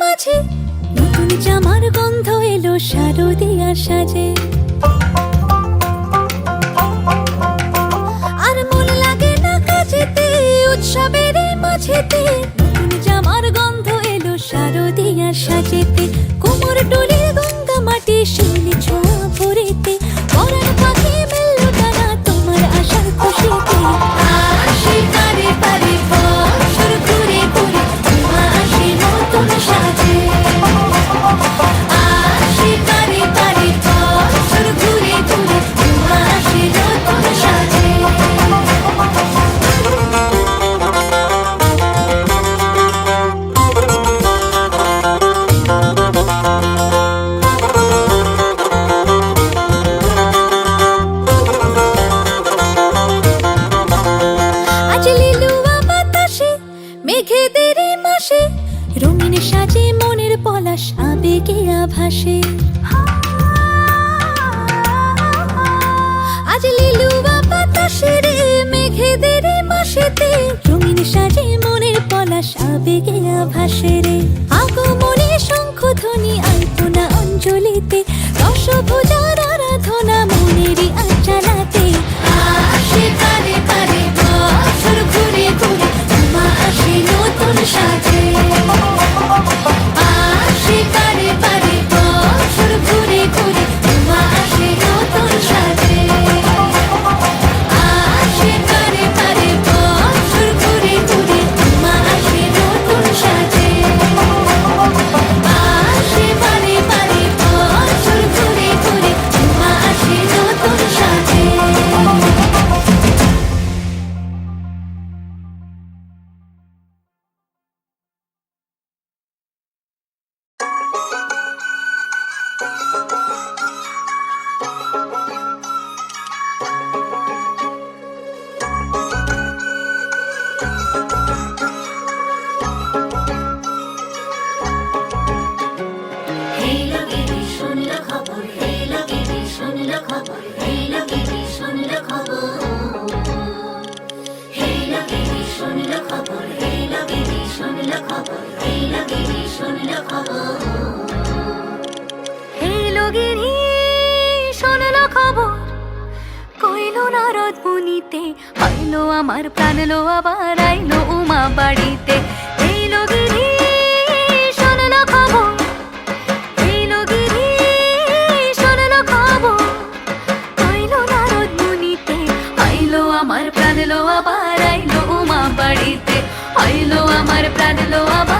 মাঝে নতুন জামার গন্ধ এলো শারদিয়া সাজে। আর মন লাগে না কাজেতে উৎসবের মাঝেতে আজ লুবা বাতাসে রে মেঘেদের মাসেতে রঙিন সাজে মনের পলাশ আবেগে আভাসে রে লগেরই শোনলো খবর। কইলো, নারদ মুনিতে আইলো আমার আবার আইলো উমা বাড়িতে। আমার প্রাণ লো, আবার আইলো উমা বাড়িতে। আমার প্রাণ লো, আবার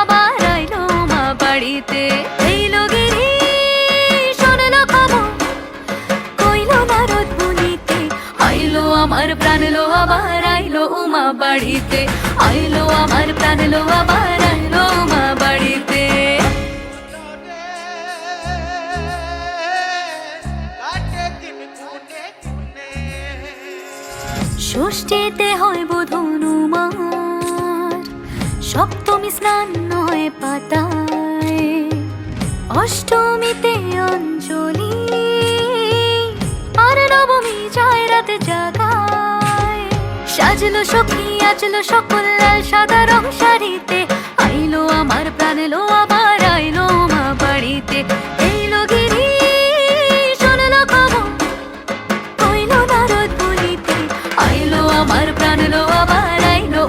আমার প্রাণ লো, আবার আইলো উমা বাড়িতে। আইলো আমার প্রাণ লো, আবার আইলো উমা বাড়িতে। ষষ্ঠীতে হয় বোধনুমার সপ্তমী স্নান নয় পাতায়। অষ্টমীতে অঞ্জলি নাচলো সখী আচলো সকল লাল সাদা রং শাড়িতে। আইলো আমার প্রাণেলো আবার, আইলো মা বাড়িতে। এইলো গিরি, শোনালো খবর, কইলো বলিতে আইলো আবার, আইলো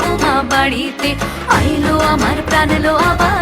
বাড়িতে। আইলো আমার প্রাণেলো আবার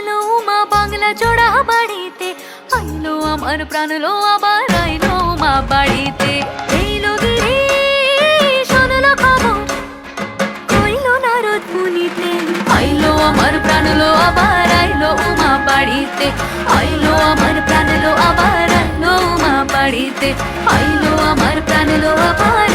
থাকল মা বাংলা জোড়া বাড়িতে আইলো আমার প্রাণলো আবার আইলো মা বাড়িতে এইলো গিরি শোনলো খবর কইলো নারদ মুনিতে আইলো আমার প্রাণলো আবার আইলো উমা বাড়িতে আইলো আমার আবার আইলো উমা বাড়িতে আইলো আমার প্রাণলো আবার